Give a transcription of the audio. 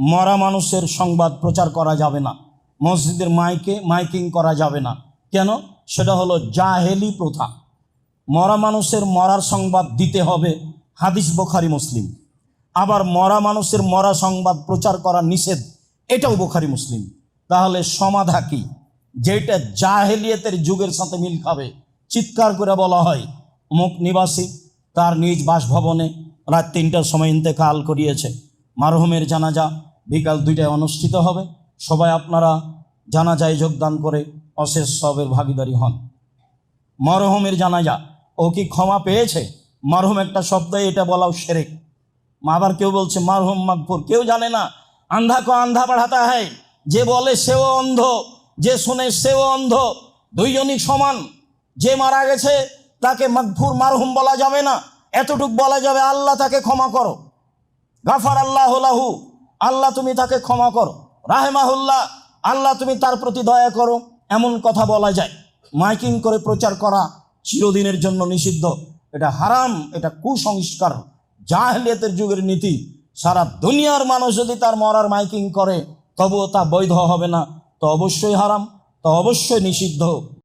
মরা মানুষের সংবাদ প্রচার করা যাবে না। মসজিদের মাইকে মাইকিং করা যাবে না। কেন? সেটা হলো জাহেলি প্রথা। মরা মানুষের মরার সংবাদ দিতে হবে হাদিস বোখারি, মুসলিম। আবার মরা মানুষের মরা সংবাদ প্রচার করা নিষেধ, এটাও বোখারি, মুসলিম। তাহলে সমাধা কি? যেটা জাহেলিয়তের যুগের সাথে মিল খাবে, চিৎকার করে বলা হয় মুখ নিবাসী তার নিজ বাসভবনে রাত তিনটার সময় ইন্তেকাল করিয়েছে। মারহুমের জানাজা বিকাল দুইটায় অনুষ্ঠিত হবে। সবাই আপনারা জানাজায় যোগদান করে অশেষ সবের ভাগিদারি হন। মরহুমের জানাজা, ও কি ক্ষমা পেয়েছে? মরহুম একটা শব্দ এটা বলাও সেরেক। আবার কেউ বলছে, মারহুম মাকফুর কেউ জানে না। আন্ধা কো আন্ধা বাড়াতা হয় যে বলে সেও অন্ধ, যে শুনে সেও অন্ধ। দুইজনই সমান। যে মারা গেছে, তাকে মাকফুর মারহুম বলা যাবে না। এতটুক বলা যাবে, আল্লাহ তাকে ক্ষমা করো। গাফার আল্লাহ লাহু। আল্লাহ তুমি তাকে ক্ষমা করো। রাহেমাহুল্লাহ, আল্লাহ তুমি তার প্রতি দয়া করো। এমন কথা বলা যায়। মাইকিং করে প্রচার করা চিরদিনের জন্য নিষিদ্ধ। এটা হারাম, এটা কুসংস্কার। জাহলিয়াতের যুগের নীতি। সারা দুনিয়ার মানুষ যদি তার মরার মাইকিং করে, তবুও তা বৈধ হবে না। তো অবশ্যই হারাম, তো অবশ্যই নিষিদ্ধ।